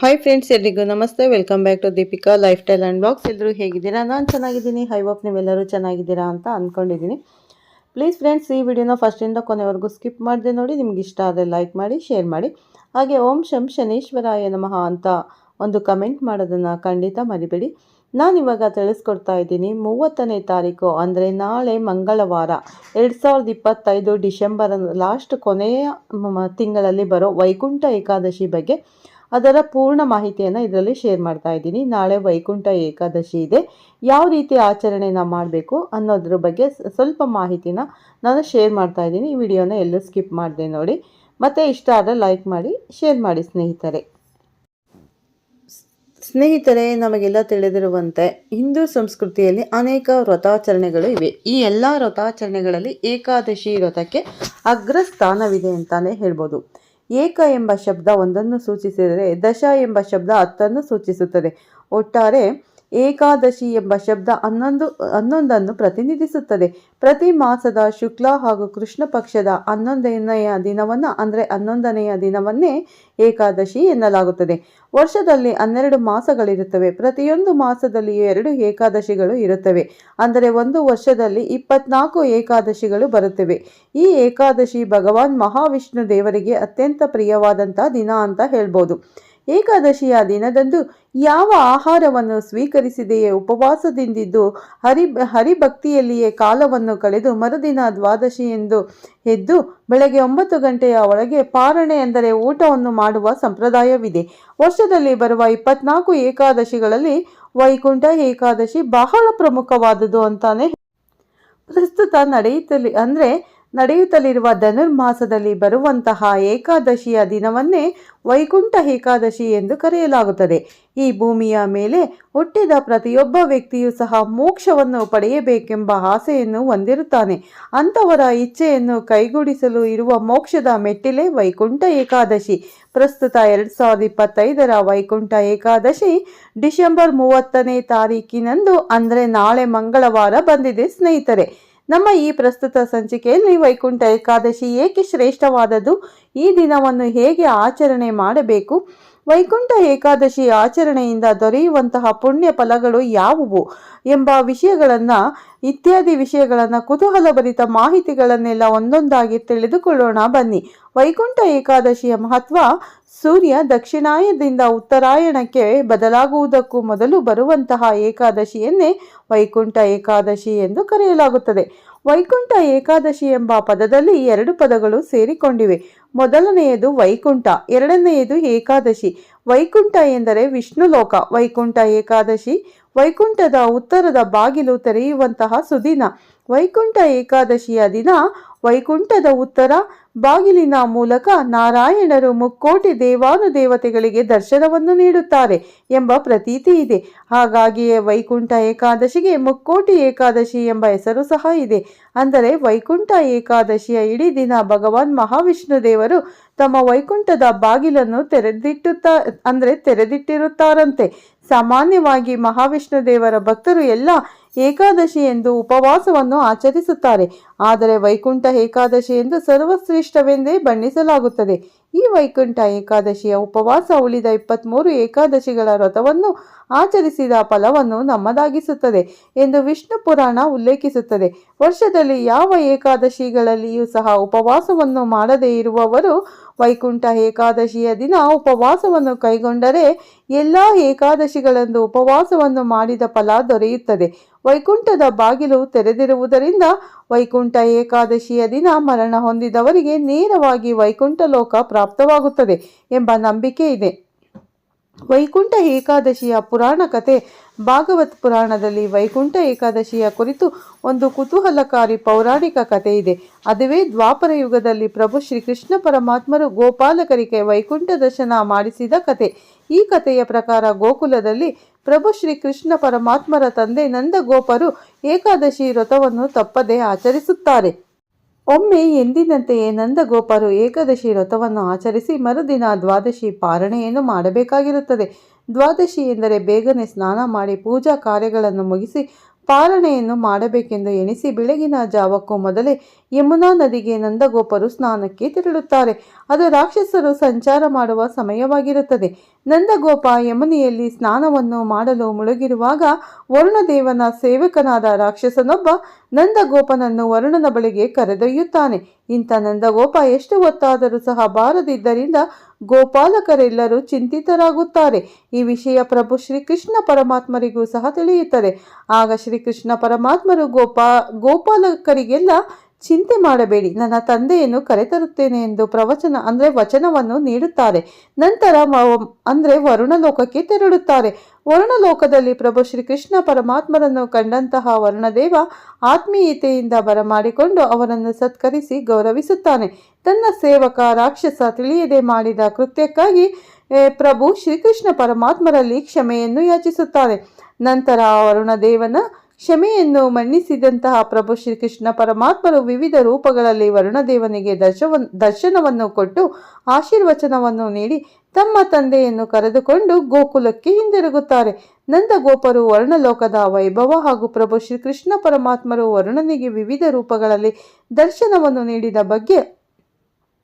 Hi friends ಎಲ್ರಿಗೂ ನಮಸ್ತೆ. Welcome back to Deepika lifestyle and blogs ಎಲ್ಲರೂ ಹೇಗಿದ್ದೀರಾ? ನಾನು ಚೆನ್ನಾಗಿದ್ದೀನಿ. ಹೈ ಹೋಪ್ ನೀವೆಲ್ಲರೂ ಚೆನ್ನಾಗಿದ್ದೀರಾ ಅಂತ ಅಂದ್ಕೊಂಡಿದ್ದೀನಿ ಪ್ಲೀಸ್ ಫ್ರೆಂಡ್ಸ್ ಈ ವಿಡಿಯೋನ ಫಸ್ಟಿಂದ ಕೊನೆವರೆಗೂ ಸ್ಕಿಪ್ ಮಾಡಿದೆ ನೋಡಿ. ನಿಮ್ಗೆ ಇಷ್ಟ ಆದರೆ ಲೈಕ್ ಮಾಡಿ ಶೇರ್ ಮಾಡಿ. ಹಾಗೆ ಓಂ ಶಂ ಶನೀಶ್ವರಾಯ ನಮಃ ಅಂತ ಒಂದು ಕಮೆಂಟ್ ಮಾಡೋದನ್ನು ಖಂಡಿತ ಮರಿಬೇಡಿ. ನಾನಿವಾಗ ತಿಳಿಸ್ಕೊಡ್ತಾ ಇದ್ದೀನಿ, ಮೂವತ್ತನೇ ತಾರೀಕು ಅಂದರೆ ನಾಳೆ ಮಂಗಳವಾರ, ಎರಡು ಸಾವಿರದ ಇಪ್ಪತ್ತೈದು ಡಿಸೆಂಬರ್ ಲಾಸ್ಟ್ ಕೊನೆಯ ತಿಂಗಳಲ್ಲಿ ಬರೋ ವೈಕುಂಠ ಏಕಾದಶಿ ಬಗ್ಗೆ ಅದರ ಪೂರ್ಣ ಮಾಹಿತಿಯನ್ನು ಇದರಲ್ಲಿ ಶೇರ್ ಮಾಡ್ತಾ ಇದ್ದೀನಿ. ನಾಳೆ ವೈಕುಂಠ ಏಕಾದಶಿ ಇದೆ. ಯಾವ ರೀತಿ ಆಚರಣೆನ ಮಾಡಬೇಕು ಅನ್ನೋದ್ರ ಬಗ್ಗೆ ಸ್ವಲ್ಪ ಮಾಹಿತಿನ ನಾನು ಶೇರ್ ಮಾಡ್ತಾ ಇದ್ದೀನಿ. ಈ ವಿಡಿಯೋನ ಎಲ್ಲೂ ಸ್ಕಿಪ್ ಮಾಡಿದೆ ನೋಡಿ. ಮತ್ತು ಇಷ್ಟ ಆದರೆ ಲೈಕ್ ಮಾಡಿ ಶೇರ್ ಮಾಡಿ ಸ್ನೇಹಿತರೆ. ಸ್ನೇಹಿತರೆ, ನಮಗೆಲ್ಲ ತಿಳಿದಿರುವಂತೆ ಹಿಂದೂ ಸಂಸ್ಕೃತಿಯಲ್ಲಿ ಅನೇಕ ವ್ರತಾಚರಣೆಗಳು ಇವೆ. ಈ ಎಲ್ಲ ವ್ರತಾಚರಣೆಗಳಲ್ಲಿ ಏಕಾದಶಿ ವ್ರತಕ್ಕೆ ಅಗ್ರ ಸ್ಥಾನವಿದೆ ಅಂತಾನೆ ಹೇಳ್ಬೋದು. ಏಕ ಎಂಬ ಶಬ್ದ ಒಂದನ್ನು ಸೂಚಿಸಿದರೆ ದಶ ಎಂಬ ಶಬ್ದ ಹತ್ತನ್ನು ಸೂಚಿಸುತ್ತದೆ. ಒಟ್ಟಾರೆ ಏಕಾದಶಿ ಎಂಬ ಶಬ್ದ ಹನ್ನೊಂದು, ಹನ್ನೊಂದನ್ನು ಪ್ರತಿನಿಧಿಸುತ್ತದೆ. ಪ್ರತಿ ಮಾಸದ ಶುಕ್ಲ ಹಾಗೂ ಕೃಷ್ಣ ಪಕ್ಷದ ಹನ್ನೊಂದನೆಯ ದಿನವನ್ನು ಅಂದರೆ ಹನ್ನೊಂದನೆಯ ದಿನವನ್ನೇ ಏಕಾದಶಿ ಎನ್ನಲಾಗುತ್ತದೆ. ವರ್ಷದಲ್ಲಿ ಹನ್ನೆರಡು ಮಾಸಗಳಿರುತ್ತವೆ. ಪ್ರತಿಯೊಂದು ಮಾಸದಲ್ಲಿಯೂ ಎರಡು ಏಕಾದಶಿಗಳು ಇರುತ್ತವೆ. ಅಂದರೆ ಒಂದು ವರ್ಷದಲ್ಲಿ ಇಪ್ಪತ್ನಾಲ್ಕು ಏಕಾದಶಿಗಳು ಬರುತ್ತವೆ. ಈ ಏಕಾದಶಿ ಭಗವಾನ್ ಮಹಾವಿಷ್ಣು ದೇವರಿಗೆ ಅತ್ಯಂತ ಪ್ರಿಯವಾದಂಥ ದಿನ ಅಂತ ಹೇಳ್ಬೋದು. ಏಕಾದಶಿಯ ದಿನದಂದು ಯಾವ ಆಹಾರವನ್ನು ಸ್ವೀಕರಿಸಿದೆಯೇ ಉಪವಾಸದಿಂದಿದ್ದು ಹರಿ ಹರಿಭಕ್ತಿಯಲ್ಲಿಯೇ ಕಾಲವನ್ನು ಕಳೆದು ಮರುದಿನ ದ್ವಾದಶಿ ಎಂದು ಎದ್ದು ಬೆಳಗ್ಗೆ ಒಂಬತ್ತು ಗಂಟೆಯ ಒಳಗೆ ಪಾರಣೆ ಎಂದರೆ ಊಟವನ್ನು ಮಾಡುವ ಸಂಪ್ರದಾಯವಿದೆ. ವರ್ಷದಲ್ಲಿ ಬರುವ ಇಪ್ಪತ್ನಾಲ್ಕು ಏಕಾದಶಿಗಳಲ್ಲಿ ವೈಕುಂಠ ಏಕಾದಶಿ ಬಹಳ ಪ್ರಮುಖವಾದುದು ಅಂತಾನೆ ಪ್ರಸ್ತುತ ನಡೆಯುತ್ತಲಿ ಅಂದರೆ ನಡೆಯುತ್ತಲಿರುವ ಧನುರ್ಮಾಸದಲ್ಲಿ ಬರುವಂತಹ ಏಕಾದಶಿಯ ದಿನವನ್ನೇ ವೈಕುಂಠ ಏಕಾದಶಿ ಎಂದು ಕರೆಯಲಾಗುತ್ತದೆ. ಈ ಭೂಮಿಯ ಮೇಲೆ ಹುಟ್ಟಿದ ಪ್ರತಿಯೊಬ್ಬ ವ್ಯಕ್ತಿಯೂ ಸಹ ಮೋಕ್ಷವನ್ನು ಪಡೆಯಬೇಕೆಂಬ ಆಸೆಯನ್ನು ಹೊಂದಿರುತ್ತಾನೆ. ಅಂಥವರ ಇಚ್ಛೆಯನ್ನು ಕೈಗೂಡಿಸಲು ಇರುವ ಮೋಕ್ಷದ ಮೆಟ್ಟಿಲೇ ವೈಕುಂಠ ಏಕಾದಶಿ. ಪ್ರಸ್ತುತ ಎರಡು ಸಾವಿರದ ಇಪ್ಪತ್ತೈದರ ವೈಕುಂಠ ಏಕಾದಶಿ ಡಿಸೆಂಬರ್ ಮೂವತ್ತನೇ ತಾರೀಕಿನಂದು ಅಂದರೆ ನಾಳೆ ಮಂಗಳವಾರ ಬಂದಿದೆ ಸ್ನೇಹಿತರೆ. ನಮ್ಮ ಈ ಪ್ರಸ್ತುತ ಸಂಚಿಕೆಯಲ್ಲಿ ವೈಕುಂಠ ಏಕಾದಶಿ ಏಕೆ ಶ್ರೇಷ್ಠವಾದದ್ದು? ಈ ದಿನವನ್ನು ಹೇಗೆ ಆಚರಣೆ ಮಾಡಬೇಕು? ವೈಕುಂಠ ಏಕಾದಶಿ ಆಚರಣೆಯಿಂದ ದೊರೆಯುವಂತಹ ಪುಣ್ಯ ಫಲಗಳು ಯಾವುವು ಎಂಬ ವಿಷಯಗಳನ್ನು, ಇತ್ಯಾದಿ ವಿಷಯಗಳನ್ನು ಕುತೂಹಲಭರಿತ ಮಾಹಿತಿಗಳನ್ನೆಲ್ಲ ಒಂದೊಂದಾಗಿ ತಿಳಿದುಕೊಳ್ಳೋಣ ಬನ್ನಿ. ವೈಕುಂಠ ಏಕಾದಶಿಯ ಮಹತ್ವ ಸೂರ್ಯ ದಕ್ಷಿಣಾಯದಿಂದ ಉತ್ತರಾಯಣಕ್ಕೆ ಬದಲಾಗುವುದಕ್ಕೂ ಮೊದಲು ಬರುವಂತಹ ಏಕಾದಶಿಯನ್ನೇ ವೈಕುಂಠ ಏಕಾದಶಿ ಎಂದು ಕರೆಯಲಾಗುತ್ತದೆ. ವೈಕುಂಠ ಏಕಾದಶಿ ಎಂಬ ಪದದಲ್ಲಿ ಎರಡು ಪದಗಳು ಸೇರಿಕೊಂಡಿವೆ. ಮೊದಲನೆಯದು ವೈಕುಂಠ, ಎರಡನೆಯದು ಏಕಾದಶಿ. ವೈಕುಂಠ ಎಂದರೆ ವಿಷ್ಣು ಲೋಕ ವೈಕುಂಠ ಏಕಾದಶಿ. ವೈಕುಂಠದ ಉತ್ತರದ ಬಾಗಿಲು ತೆರೆಯುವಂತಹ ಸುದಿನ. ವೈಕುಂಠ ಏಕಾದಶಿಯ ದಿನ ವೈಕುಂಠದ ಉತ್ತರ. ಬಾಗಿಲಿನ ಮೂಲಕ ನಾರಾಯಣರು ಮುಕ್ಕೋಟಿ ದೇವಾನುದೇವತೆಗಳಿಗೆ ದರ್ಶನವನ್ನು ನೀಡುತ್ತಾರೆ ಎಂಬ ಪ್ರತೀತಿ ಇದೆ. ಹಾಗಾಗಿಯೇ ವೈಕುಂಠ ಏಕಾದಶಿಗೆ ಮುಕ್ಕೋಟಿ ಏಕಾದಶಿ ಎಂಬ ಹೆಸರು ಸಹ ಇದೆ. ಅಂದರೆ ವೈಕುಂಠ ಏಕಾದಶಿಯ ಇಡೀ ದಿನ ಭಗವಾನ್ ಮಹಾವಿಷ್ಣು ದೇವರು ತಮ್ಮ ವೈಕುಂಠದ ಬಾಗಿಲನ್ನು ತೆರೆದಿಟ್ಟುತ್ತಾ, ಅಂದರೆ ತೆರೆದಿಟ್ಟಿರುತ್ತಾರಂತೆ. ಸಾಮಾನ್ಯವಾಗಿ ಮಹಾವಿಷ್ಣು ದೇವರ ಭಕ್ತರು ಎಲ್ಲ ಏಕಾದಶಿ ಎಂದು ಉಪವಾಸವನ್ನು ಆಚರಿಸುತ್ತಾರೆ. ಆದರೆ ವೈಕುಂಠ ಏಕಾದಶಿ ಎಂದು ಸರ್ವಶ್ರೇಷ್ಠವೆಂದೇ ಬಣ್ಣಿಸಲಾಗುತ್ತದೆ. ಈ ವೈಕುಂಠ ಏಕಾದಶಿಯ ಉಪವಾಸ ಉಳಿದ ಇಪ್ಪತ್ತ್ಮೂರು ಏಕಾದಶಿಗಳ ವ್ರತವನ್ನು ಆಚರಿಸಿದ ಫಲವನ್ನು ನಮ್ಮದಾಗಿಸುತ್ತದೆ ಎಂದು ವಿಷ್ಣು ಪುರಾಣ ಉಲ್ಲೇಖಿಸುತ್ತದೆ. ವರ್ಷದಲ್ಲಿ ಯಾವ ಏಕಾದಶಿಗಳಲ್ಲಿಯೂ ಸಹ ಉಪವಾಸವನ್ನು ಮಾಡದೇ ಇರುವವರು ವೈಕುಂಠ ಏಕಾದಶಿಯ ದಿನ ಉಪವಾಸವನ್ನು ಕೈಗೊಂಡರೆ ಎಲ್ಲ ಏಕಾದಶಿಗಳಂದು ಉಪವಾಸವನ್ನು ಮಾಡಿದ ಫಲ ದೊರೆಯುತ್ತದೆ. ವೈಕುಂಠದ ಬಾಗಿಲು ತೆರೆದಿರುವುದರಿಂದ ವೈಕುಂಠ ಏಕಾದಶಿಯ ದಿನ ಮರಣ ಹೊಂದಿದವರಿಗೆ ನೇರವಾಗಿ ವೈಕುಂಠ ಲೋಕ ಪ್ರಾಪ್ತವಾಗುತ್ತದೆ ಎಂಬ ನಂಬಿಕೆ ಇದೆ. ವೈಕುಂಠ ಏಕಾದಶಿಯ ಪುರಾಣ ಕಥೆ ಭಾಗವತ್ ಪುರಾಣದಲ್ಲಿ ವೈಕುಂಠ ಏಕಾದಶಿಯ ಕುರಿತು ಒಂದು ಕುತೂಹಲಕಾರಿ ಪೌರಾಣಿಕ ಕಥೆ ಇದೆ. ಅದುವೇ ದ್ವಾಪರ ಯುಗದಲ್ಲಿ ಪ್ರಭು ಶ್ರೀಕೃಷ್ಣ ಪರಮಾತ್ಮರು ಗೋಪಾಲಕರಿಗೆ ವೈಕುಂಠ ದರ್ಶನ ಮಾಡಿಸಿದ ಕಥೆ ಈ ಕಥೆಯ ಪ್ರಕಾರ ಗೋಕುಲದಲ್ಲಿ ಪ್ರಭು ಶ್ರೀಕೃಷ್ಣ ಪರಮಾತ್ಮರ ತಂದೆ ನಂದಗೋಪರು ಏಕಾದಶಿ ವ್ರತವನ್ನು ತಪ್ಪದೆ ಆಚರಿಸುತ್ತಾರೆ. ಒಮ್ಮೆ ಎಂದಿನಂತೆಯೇ ನಂದಗೋಪರು ಏಕಾದಶಿ ವ್ರತವನ್ನು ಆಚರಿಸಿ ಮರುದಿನ ದ್ವಾದಶಿ ಪಾರಣೆಯನ್ನು ಮಾಡಬೇಕಾಗಿರುತ್ತದೆ. ದ್ವಾದಶಿ ಎಂದರೆ ಬೇಗನೆ ಸ್ನಾನ ಮಾಡಿ ಪೂಜಾ ಕಾರ್ಯಗಳನ್ನು ಮುಗಿಸಿ ಪಾರಣೆಯನ್ನು ಮಾಡಬೇಕೆಂದು ಎಣಿಸಿ ಬೆಳಗಿನ ಜಾವಕ್ಕೂ ಮೊದಲೇ ಯಮುನಾ ನದಿಗೆ ನಂದಗೋಪರು ಸ್ನಾನಕ್ಕೆ ತೆರಳುತ್ತಾರೆ. ಅದು ರಾಕ್ಷಸರು ಸಂಚಾರ ಮಾಡುವ ಸಮಯವಾಗಿರುತ್ತದೆ. ನಂದಗೋಪ ಯಮುನೆಯಲ್ಲಿ ಸ್ನಾನವನ್ನು ಮಾಡಲು ಮುಳುಗಿರುವಾಗ ವರುಣದೇವನ ಸೇವಕನಾದ ರಾಕ್ಷಸನೊಬ್ಬ ನಂದಗೋಪನನ್ನು ವರುಣನ ಬಳಿಗೆ ಕರೆದೊಯ್ಯುತ್ತಾನೆ. ಇಂಥ ನಂದಗೋಪ ಎಷ್ಟು ಹೊತ್ತಾದರೂ ಸಹ ಬಾರದಿದ್ದರಿಂದ ಗೋಪಾಲಕರೆಲ್ಲರೂ ಚಿಂತಿತರಾಗುತ್ತಾರೆ. ಈ ವಿಷಯ ಪ್ರಭು ಶ್ರೀಕೃಷ್ಣ ಪರಮಾತ್ಮರಿಗೂ ಸಹ ತಿಳಿಯುತ್ತದೆ. ಆಗ ಶ್ರೀಕೃಷ್ಣ ಪರಮಾತ್ಮರು ಗೋಪಾ, ಗೋಪಾಲಕರಿಗೆಲ್ಲ ಚಿಂತೆ ಮಾಡಬೇಡಿ. ನನ್ನ ತಂದೆಯನ್ನು ಕರೆತರುತ್ತೇನೆ ಎಂದು ಪ್ರವಚನ, ಅಂದರೆ ವಚನವನ್ನು ನೀಡುತ್ತಾರೆ. ನಂತರ ಅಂದರೆ ವರುಣಲೋಕಕ್ಕೆ ತೆರಳುತ್ತಾರೆ. ವರುಣಲೋಕದಲ್ಲಿ ಪ್ರಭು ಶ್ರೀಕೃಷ್ಣ ಪರಮಾತ್ಮರನ್ನು ಕಂಡಂತಹ ವರುಣದೇವ ಆತ್ಮೀಯತೆಯಿಂದ ಬರಮಾಡಿಕೊಂಡು ಅವರನ್ನು ಸತ್ಕರಿಸಿ ಗೌರವಿಸುತ್ತಾನೆ. ತನ್ನ ಸೇವಕ ರಾಕ್ಷಸ ತಿಳಿಯದೆ ಮಾಡಿದ ಕೃತ್ಯಕ್ಕಾಗಿ ಪ್ರಭು ಶ್ರೀಕೃಷ್ಣ ಪರಮಾತ್ಮರಲ್ಲಿ ಕ್ಷಮೆಯನ್ನು ಯಾಚಿಸುತ್ತಾನೆ ನಂತರ ವರುಣದೇವನ ಕ್ಷಮೆಯನ್ನು ಮನ್ನಿಸಿದಂತಹ ಪ್ರಭು ಶ್ರೀಕೃಷ್ಣ ಪರಮಾತ್ಮರು ವಿವಿಧ ರೂಪಗಳಲ್ಲಿ ವರುಣದೇವನಿಗೆ ದರ್ಶವ ದರ್ಶನವನ್ನು ಕೊಟ್ಟು ಆಶೀರ್ವಚನವನ್ನು ನೀಡಿ ತಮ್ಮ ತಂದೆಯನ್ನು ಕರೆದುಕೊಂಡು ಗೋಕುಲಕ್ಕೆ ಹಿಂದಿರುಗುತ್ತಾರೆ. ನಂದಗೋಪರು ವರ್ಣಲೋಕದ ವೈಭವ ಹಾಗೂ ಪ್ರಭು ಶ್ರೀಕೃಷ್ಣ ಪರಮಾತ್ಮರು ವರುಣನಿಗೆ ವಿವಿಧ ರೂಪಗಳಲ್ಲಿ ದರ್ಶನವನ್ನು ನೀಡಿದ ಬಗ್ಗೆ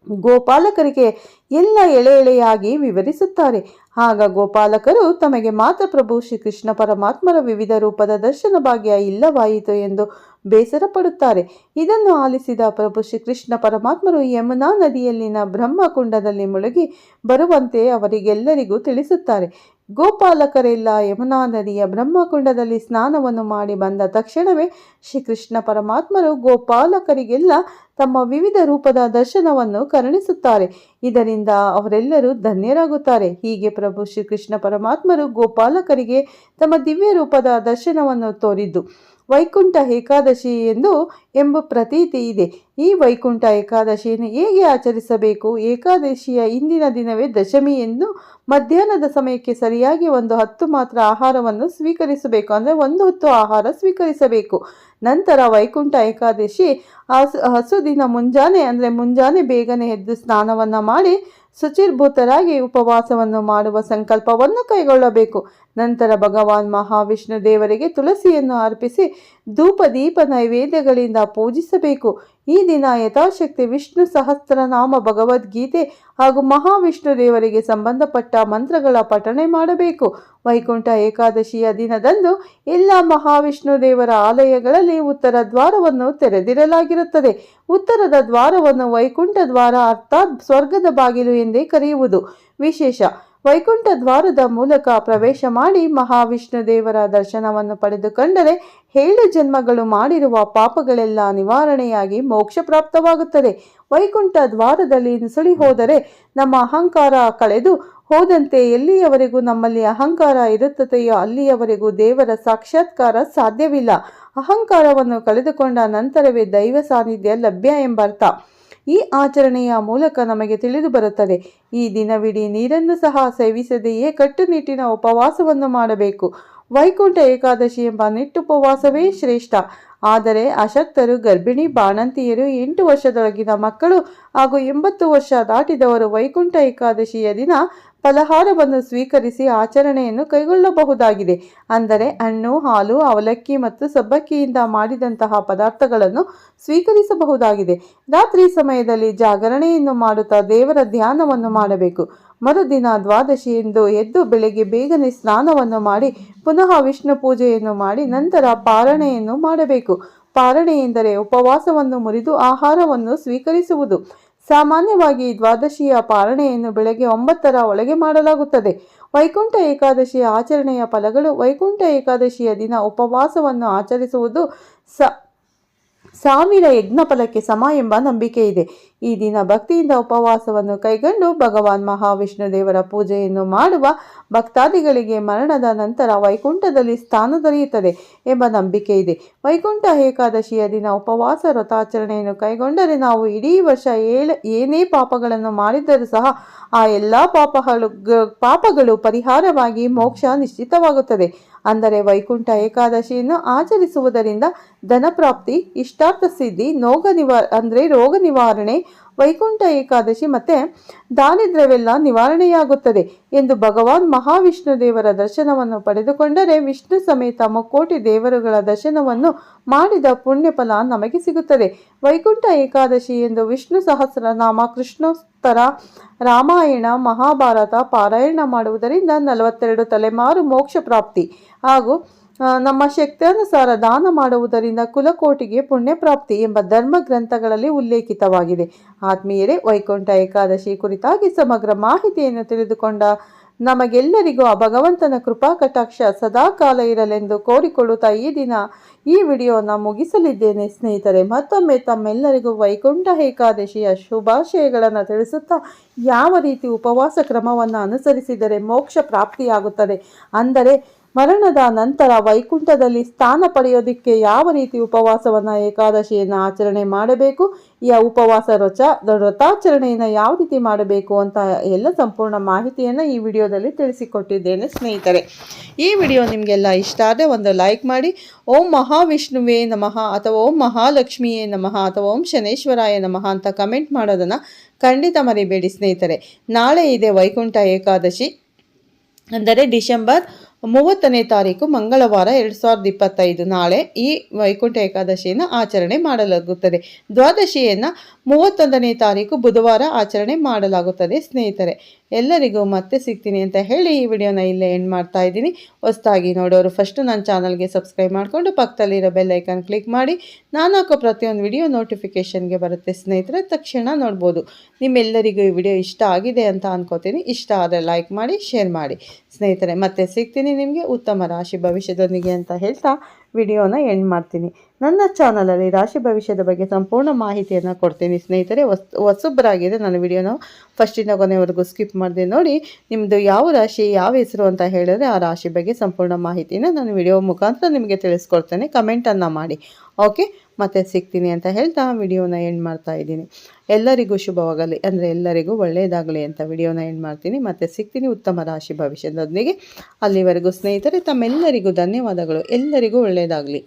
ಗೋಪಾಲಕರಿಗೆ ಎಲ್ಲ ಎಳೆ ಎಳೆಯಾಗಿ ವಿವರಿಸುತ್ತಾರೆ. ಆಗ ಗೋಪಾಲಕರು, ತಮಗೆ ಮಾತ್ರ ಪ್ರಭು ಶ್ರೀಕೃಷ್ಣ ಪರಮಾತ್ಮರ ವಿವಿಧ ರೂಪದ ದರ್ಶನ ಭಾಗ್ಯ ಇಲ್ಲವಾಯಿತು ಎಂದು ಬೇಸರ ಪಡುತ್ತಾರೆ. ಇದನ್ನು ಆಲಿಸಿದ ಪ್ರಭು ಶ್ರೀಕೃಷ್ಣ ಪರಮಾತ್ಮರು ಯಮುನಾ ನದಿಯಲ್ಲಿನ ಬ್ರಹ್ಮಕುಂಡದಲ್ಲಿ ಮುಳುಗಿ ಬರುವಂತೆ ಅವರಿಗೆಲ್ಲರಿಗೂ ತಿಳಿಸುತ್ತಾರೆ. ಗೋಪಾಲಕರೆಲ್ಲ ಯಮುನಾ ನದಿಯ ಬ್ರಹ್ಮಕುಂಡದಲ್ಲಿ ಸ್ನಾನವನ್ನು ಮಾಡಿ ಬಂದ ತಕ್ಷಣವೇ ಶ್ರೀಕೃಷ್ಣ ಪರಮಾತ್ಮರು ಗೋಪಾಲಕರಿಗೆಲ್ಲ ತಮ್ಮ ವಿವಿಧ ರೂಪದ ದರ್ಶನವನ್ನು ಕರುಣಿಸುತ್ತಾರೆ. ಇದರಿಂದ ಅವರೆಲ್ಲರೂ ಧನ್ಯರಾಗುತ್ತಾರೆ. ಹೀಗೆ ಪ್ರಭು ಶ್ರೀಕೃಷ್ಣ ಪರಮಾತ್ಮರು ಗೋಪಾಲಕರಿಗೆ ತಮ್ಮ ದಿವ್ಯ ರೂಪದ ದರ್ಶನವನ್ನು ತೋರಿದ್ದು. ವೈಕುಂಠ ಏಕಾದಶಿ ಎಂದು ಎಂಬ ಪ್ರತೀತಿ ಇದೆ. ಈ ವೈಕುಂಠ ಏಕಾದಶಿಯನ್ನು ಹೇಗೆ ಆಚರಿಸಬೇಕು? ಏಕಾದಶಿಯ ಇಂದಿನ ದಿನವೇ ದಶಮಿ ಎಂದು ಮಧ್ಯಾಹ್ನದ ಸಮಯಕ್ಕೆ ಸರಿಯಾಗಿ ಒಂದು ಹತ್ತು ಮಾತ್ರ ಆಹಾರವನ್ನು ಸ್ವೀಕರಿಸಬೇಕು. ಅಂದರೆ ಒಂದು ಹೊತ್ತು ಆಹಾರ ಸ್ವೀಕರಿಸಬೇಕು. ನಂತರ ವೈಕುಂಠ ಏಕಾದಶಿ ಹಸು ಹಸು ದಿನ ಮುಂಜಾನೆ, ಅಂದರೆ ಮುಂಜಾನೆ ಬೇಗನೆ ಎದ್ದು ಸ್ನಾನವನ್ನು ಮಾಡಿ ಶುಚಿರ್ಭೂತರಾಗಿ ಉಪವಾಸವನ್ನು ಮಾಡುವ ಸಂಕಲ್ಪವನ್ನು ಕೈಗೊಳ್ಳಬೇಕು. ನಂತರ ಭಗವಾನ್ ಮಹಾವಿಷ್ಣು ದೇವರಿಗೆ ತುಳಸಿಯನ್ನು ಅರ್ಪಿಸಿ ಧೂಪ ದೀಪ ನೈವೇದ್ಯಗಳಿಂದ ಪೂಜಿಸಬೇಕು. ಈ ದಿನ ಯಥಾಶಕ್ತಿ ವಿಷ್ಣು ಸಹಸ್ರನಾಮ ಭಗವದ್ಗೀತೆ ಹಾಗೂ ಮಹಾವಿಷ್ಣು ದೇವರಿಗೆ ಸಂಬಂಧಪಟ್ಟ ಮಂತ್ರಗಳ ಪಠಣೆ ಮಾಡಬೇಕು. ವೈಕುಂಠ ಏಕಾದಶಿಯ ದಿನದಂದು ಎಲ್ಲ ಮಹಾವಿಷ್ಣು ದೇವರ ಆಲಯಗಳಲ್ಲಿ ಉತ್ತರ ದ್ವಾರವನ್ನು ತೆರೆದಿರಲಾಗಿರುತ್ತದೆ ಉತ್ತರದ ದ್ವಾರವನ್ನು ವೈಕುಂಠ ದ್ವಾರ ಅರ್ಥಾತ್ ಸ್ವರ್ಗದ ಬಾಗಿಲು ಎಂದೇ ಕರೆಯುವುದು. ವಿಶೇಷ, ವೈಕುಂಠ ದ್ವಾರದ ಮೂಲಕ ಪ್ರವೇಶ ಮಾಡಿ ಮಹಾವಿಷ್ಣು ದೇವರ ದರ್ಶನವನ್ನು ಪಡೆದುಕೊಂಡರೆ ಏಳು ಜನ್ಮಗಳು ಮಾಡಿರುವ ಪಾಪಗಳೆಲ್ಲ ನಿವಾರಣೆಯಾಗಿ ಮೋಕ್ಷ ಪ್ರಾಪ್ತವಾಗುತ್ತದೆ ವೈಕುಂಠ ದ್ವಾರದಲ್ಲಿ ನುಸುಳಿ ಹೋದರೆ ನಮ್ಮ ಅಹಂಕಾರ ಕಳೆದು ಹೋದಂತೆ ಎಲ್ಲಿಯವರೆಗೂ ನಮ್ಮಲ್ಲಿ ಅಹಂಕಾರ ಇರುತ್ತದೆಯೋ ಅಲ್ಲಿಯವರೆಗೂ ದೇವರ ಸಾಕ್ಷಾತ್ಕಾರ ಸಾಧ್ಯವಿಲ್ಲ. ಅಹಂಕಾರವನ್ನು ಕಳೆದುಕೊಂಡ ನಂತರವೇ ದೈವ ಸಾನ್ನಿಧ್ಯ ಲಭ್ಯ ಎಂಬರ್ಥ. ಈ ಆಚರಣೆಯ ಮೂಲಕ ನಮಗೆ ತಿಳಿದು ಬರುತ್ತದೆ. ಈ ದಿನವಿಡೀ ನೀರನ್ನು ಸಹ ಸೇವಿಸದೆಯೇ ಕಟ್ಟುನಿಟ್ಟಿನ ಉಪವಾಸವನ್ನು ಮಾಡಬೇಕು. ವೈಕುಂಠ ಏಕಾದಶಿ ಎಂಬ ನಿಟ್ಟುಪವಾಸವೇ ಶ್ರೇಷ್ಠ. ಆದರೆ ಅಶಕ್ತರು, ಗರ್ಭಿಣಿ, ಬಾಣಂತಿಯರು, ಎಂಟು ವರ್ಷದೊಳಗಿನ ಮಕ್ಕಳು ಹಾಗೂ ಎಂಬತ್ತು ವರ್ಷ ದಾಟಿದವರು ವೈಕುಂಠ ಏಕಾದಶಿಯ ದಿನ ಫಲಹಾರವನ್ನು ಸ್ವೀಕರಿಸಿ ಆಚರಣೆಯನ್ನು ಕೈಗೊಳ್ಳಬಹುದಾಗಿದೆ. ಅಂದರೆ ಹಣ್ಣು, ಹಾಲು, ಅವಲಕ್ಕಿ ಮತ್ತು ಸಬ್ಬಕ್ಕಿಯಿಂದ ಮಾಡಿದಂತಹ ಪದಾರ್ಥಗಳನ್ನು ಸ್ವೀಕರಿಸಬಹುದಾಗಿದೆ. ರಾತ್ರಿ ಸಮಯದಲ್ಲಿ ಜಾಗರಣೆಯನ್ನು ಮಾಡುತ್ತಾ ದೇವರ ಧ್ಯಾನವನ್ನು ಮಾಡಬೇಕು. ಮರುದಿನ ದ್ವಾದಶಿ ಎಂದು ಎದ್ದು ಬೆಳಗ್ಗೆ ಬೇಗನೆ ಸ್ನಾನವನ್ನು ಮಾಡಿ, ಪುನಃ ವಿಷ್ಣು ಪೂಜೆಯನ್ನು ಮಾಡಿ, ನಂತರ ಪಾರಣೆಯನ್ನು ಮಾಡಬೇಕು. ಪಾರಣೆ ಎಂದರೆ ಉಪವಾಸವನ್ನು ಮುರಿದು ಆಹಾರವನ್ನು ಸ್ವೀಕರಿಸುವುದು. ಸಾಮಾನ್ಯವಾಗಿ ದ್ವಾದಶಿಯ ಪಾರಣೆಯನ್ನು ಬೆಳಗ್ಗೆ ಒಂಬತ್ತರ ಒಳಗೆ ಮಾಡಲಾಗುತ್ತದೆ. ವೈಕುಂಠ ಏಕಾದಶಿಯ ಆಚರಣೆಯ ಫಲಗಳು ವೈಕುಂಠ ಏಕಾದಶಿಯ ದಿನ ಉಪವಾಸವನ್ನು ಆಚರಿಸುವುದು ಸ ಸಾವಿರ ಯಜ್ಞ ಫಲಕ್ಕೆ ಸಮ ಎಂಬ ನಂಬಿಕೆ ಇದೆ. ಈ ದಿನ ಭಕ್ತಿಯಿಂದ ಉಪವಾಸವನ್ನು ಕೈಗೊಂಡು ಭಗವಾನ್ ಮಹಾವಿಷ್ಣು ದೇವರ ಪೂಜೆಯನ್ನು ಮಾಡುವ ಭಕ್ತಾದಿಗಳಿಗೆ ಮರಣದ ನಂತರ ವೈಕುಂಠದಲ್ಲಿ ಸ್ಥಾನ ದೊರೆಯುತ್ತದೆ ಎಂಬ ನಂಬಿಕೆ ಇದೆ. ವೈಕುಂಠ ಏಕಾದಶಿಯ ದಿನ ಉಪವಾಸ ವ್ರತಾಚರಣೆಯನ್ನು ಕೈಗೊಂಡರೆ ನಾವು ಇಡೀ ವರ್ಷ ಏಳ, ಏನೇ ಪಾಪಗಳನ್ನು ಮಾಡಿದ್ದರೂ ಸಹ ಆ ಎಲ್ಲ ಪಾಪಗಳು ಪಾಪಗಳು ಪರಿಹಾರವಾಗಿ ಮೋಕ್ಷ ನಿಶ್ಚಿತವಾಗುತ್ತದೆ. ಅಂದರೆ ವೈಕುಂಠ ಏಕಾದಶಿಯನ್ನು ಆಚರಿಸುವುದರಿಂದ ಧನಪ್ರಾಪ್ತಿ, ಇಷ್ಟಾರ್ಥ ಸಿದ್ಧಿ, ನೋಗ ನಿವಾರ ಅಂದರೆ ರೋಗ ನಿವಾರಣೆ, ವೈಕುಂಠ ಏಕಾದಶಿ ಮತ್ತೆ ದಾರಿದ್ರ್ಯವೆಲ್ಲ ನಿವಾರಣೆಯಾಗುತ್ತದೆ ಎಂದು ಭಗವಾನ್ ಮಹಾವಿಷ್ಣು ದೇವರ ದರ್ಶನವನ್ನು ಪಡೆದುಕೊಂಡರೆ ವಿಷ್ಣು ಸಮೇತ ಮುಕ್ಕೋಟಿ ದೇವರುಗಳ ದರ್ಶನವನ್ನು ಮಾಡಿದ ಪುಣ್ಯ ಫಲ ನಮಗೆ ಸಿಗುತ್ತದೆ. ವೈಕುಂಠ ಏಕಾದಶಿ ಎಂದು ವಿಷ್ಣು ಸಹಸ್ರನಾಮ, ಕೃಷ್ಣೋತ್ತರ, ರಾಮಾಯಣ, ಮಹಾಭಾರತ, ಪಾರಾಯಣ ಮಾಡುವುದರಿಂದ ನಲವತ್ತೆರಡು ತಲೆಮಾರು ಮೋಕ್ಷ ಪ್ರಾಪ್ತಿ. ಹಾಗೂ ನಮ್ಮ ಶಕ್ತಿಯಾನುಸಾರ ದಾನ ಮಾಡುವುದರಿಂದ ಕುಲಕೋಟಿಗೆ ಪುಣ್ಯಪ್ರಾಪ್ತಿ ಎಂಬ ಧರ್ಮ ಗ್ರಂಥಗಳಲ್ಲಿ ಉಲ್ಲೇಖಿತವಾಗಿದೆ. ಆತ್ಮೀಯರೇ, ವೈಕುಂಠ ಏಕಾದಶಿ ಕುರಿತಾಗಿ ಸಮಗ್ರ ಮಾಹಿತಿಯನ್ನು ತಿಳಿದುಕೊಂಡ ನಮಗೆಲ್ಲರಿಗೂ ಆ ಭಗವಂತನ ಕೃಪಾ ಕಟಾಕ್ಷ ಸದಾ ಕಾಲ ಇರಲೆಂದು ಕೋರಿಕೊಳ್ಳುತ್ತಾ ಈ ದಿನ ಈ ವಿಡಿಯೋನ ಮುಗಿಸಲಿದ್ದೇನೆ. ಸ್ನೇಹಿತರೆ, ಮತ್ತೊಮ್ಮೆ ತಮ್ಮೆಲ್ಲರಿಗೂ ವೈಕುಂಠ ಏಕಾದಶಿಯ ಶುಭಾಶಯಗಳನ್ನು ತಿಳಿಸುತ್ತಾ ಯಾವ ರೀತಿ ಉಪವಾಸ ಕ್ರಮವನ್ನು ಅನುಸರಿಸಿದರೆ ಮೋಕ್ಷ ಪ್ರಾಪ್ತಿಯಾಗುತ್ತದೆ. ಅಂದರೆ ಮರಣದ ನಂತರ ವೈಕುಂಠದಲ್ಲಿ ಸ್ಥಾನ ಪಡೆಯೋದಕ್ಕೆ ಯಾವ ರೀತಿ ಉಪವಾಸವನ್ನು ಏಕಾದಶಿಯನ್ನು ಆಚರಣೆ ಮಾಡಬೇಕು? ಈ ಉಪವಾಸ ರಚ ವ್ರತಾಚರಣೆಯನ್ನು ಯಾವ ರೀತಿ ಮಾಡಬೇಕು ಅಂತ ಎಲ್ಲ ಸಂಪೂರ್ಣ ಮಾಹಿತಿಯನ್ನು ಈ ವಿಡಿಯೋದಲ್ಲಿ ತಿಳಿಸಿಕೊಟ್ಟಿದ್ದೇನೆ ಸ್ನೇಹಿತರೆ. ಈ ವಿಡಿಯೋ ನಿಮಗೆಲ್ಲ ಇಷ್ಟ ಆದರೆ ಒಂದು ಲೈಕ್ ಮಾಡಿ. ಓಂ ಮಹಾವಿಷ್ಣುವೇ ನಮಃ ಅಥವಾ ಓಂ ಮಹಾಲಕ್ಷ್ಮಿಯೇ ನಮಃ ಅಥವಾ ಓಂ ಶನೇಶ್ವರಾಯ ನಮಃ ಅಂತ ಕಮೆಂಟ್ ಮಾಡೋದನ್ನು ಖಂಡಿತ ಮರಿಬೇಡಿ ಸ್ನೇಹಿತರೆ. ನಾಳೆ ಇದೆ ವೈಕುಂಠ ಏಕಾದಶಿ. ಅಂದರೆ ಡಿಸೆಂಬರ್ ಮೂವತ್ತನೇ ತಾರೀಕು ಮಂಗಳವಾರ ಎರಡು ಸಾವಿರದ ಇಪ್ಪತ್ತೈದು ನಾಳೆ ಈ ವೈಕುಂಠ ಏಕಾದಶಿಯನ್ನು ಆಚರಣೆ ಮಾಡಲಾಗುತ್ತದೆ. ದ್ವಾದಶಿಯನ್ನು ಮೂವತ್ತೊಂದನೇ ತಾರೀಕು ಬುಧವಾರ ಆಚರಣೆ ಮಾಡಲಾಗುತ್ತದೆ. ಸ್ನೇಹಿತರೆ, ಎಲ್ಲರಿಗೂ ಮತ್ತೆ ಸಿಗ್ತೀನಿ ಅಂತ ಹೇಳಿ ಈ ವಿಡಿಯೋನ ಇಲ್ಲೇ ಎಂಡ್ ಮಾಡ್ತಾ ಇದ್ದೀನಿ. ಹೊಸದಾಗಿ ನೋಡೋರು ಫಸ್ಟು ನನ್ನ ಚಾನಲ್ಗೆ ಸಬ್ಸ್ಕ್ರೈಬ್ ಮಾಡಿಕೊಂಡು ಪಕ್ಕದಲ್ಲಿರೋ ಬೆಲ್ಲೈಕನ್ ಕ್ಲಿಕ್ ಮಾಡಿ. ನಾನು ಹಾಕೋ ಪ್ರತಿಯೊಂದು ವಿಡಿಯೋ ನೋಟಿಫಿಕೇಷನ್ಗೆ ಬರುತ್ತೆ. ಸ್ನೇಹಿತರೆ, ತಕ್ಷಣ ನೋಡ್ಬೋದು. ನಿಮ್ಮೆಲ್ಲರಿಗೂ ಈ ವಿಡಿಯೋ ಇಷ್ಟ ಆಗಿದೆ ಅಂತ ಅನ್ಕೋತೀನಿ. ಇಷ್ಟ ಆದರೆ ಲೈಕ್ ಮಾಡಿ ಶೇರ್ ಮಾಡಿ. ಸ್ನೇಹಿತರೆ, ಮತ್ತೆ ಸಿಗ್ತೀನಿ ನಿಮಗೆ ಉತ್ತಮ ರಾಶಿ ಭವಿಷ್ಯದೊಂದಿಗೆ ಅಂತ ಹೇಳ್ತಾ ವಿಡಿಯೋನ ಎಂಡ್ ಮಾಡ್ತೀನಿ. ನನ್ನ ಚಾನಲಲ್ಲಿ ರಾಶಿ ಭವಿಷ್ಯದ ಬಗ್ಗೆ ಸಂಪೂರ್ಣ ಮಾಹಿತಿಯನ್ನು ಕೊಡ್ತೀನಿ. ಸ್ನೇಹಿತರೆ ಹೊಸ ಹೊಸಬ್ಬರಾಗಿದೆ ನನ್ನ ವಿಡಿಯೋನ ಫಸ್ಟಿಂದ ಕೊನೆವರೆಗೂ ಸ್ಕಿಪ್ ಮಾಡಿದೆ ನೋಡಿ ನಿಮ್ಮದು ಯಾವ ರಾಶಿ, ಯಾವ ಹೆಸರು ಅಂತ ಹೇಳಿದ್ರೆ ಆ ರಾಶಿ ಬಗ್ಗೆ ಸಂಪೂರ್ಣ ಮಾಹಿತಿನ ನಾನು ವಿಡಿಯೋ ಮುಖಾಂತರ ನಿಮಗೆ ತಿಳಿಸ್ಕೊಡ್ತೇನೆ. ಕಮೆಂಟನ್ನು ಮಾಡಿ. ಓಕೆ? ಮತ್ತೆ ಸಿಗ್ತೀನಿ ಅಂತ ಹೇಳ್ತಾ ವಿಡಿಯೋನ ಎಂಡ್ ಮಾಡ್ತಾ ಇದ್ದೀನಿ. ಎಲ್ಲರಿಗೂ ಶುಭವಾಗಲಿ. ಅಂದರೆ ಎಲ್ಲರಿಗೂ ಒಳ್ಳೆಯದಾಗಲಿ ಅಂತ ವಿಡಿಯೋನ ಎಂಡ್ ಮಾಡ್ತೀನಿ. ಮತ್ತೆ ಸಿಗ್ತೀನಿ ಉತ್ತಮ ರಾಶಿ ಭವಿಷ್ಯದೊಂದಿಗೆ. ಅಲ್ಲಿವರೆಗೂ ಸ್ನೇಹಿತರೆ, ತಮ್ಮೆಲ್ಲರಿಗೂ ಧನ್ಯವಾದಗಳು. ಎಲ್ಲರಿಗೂ ಒಳ್ಳೆಯದಾಗಲಿ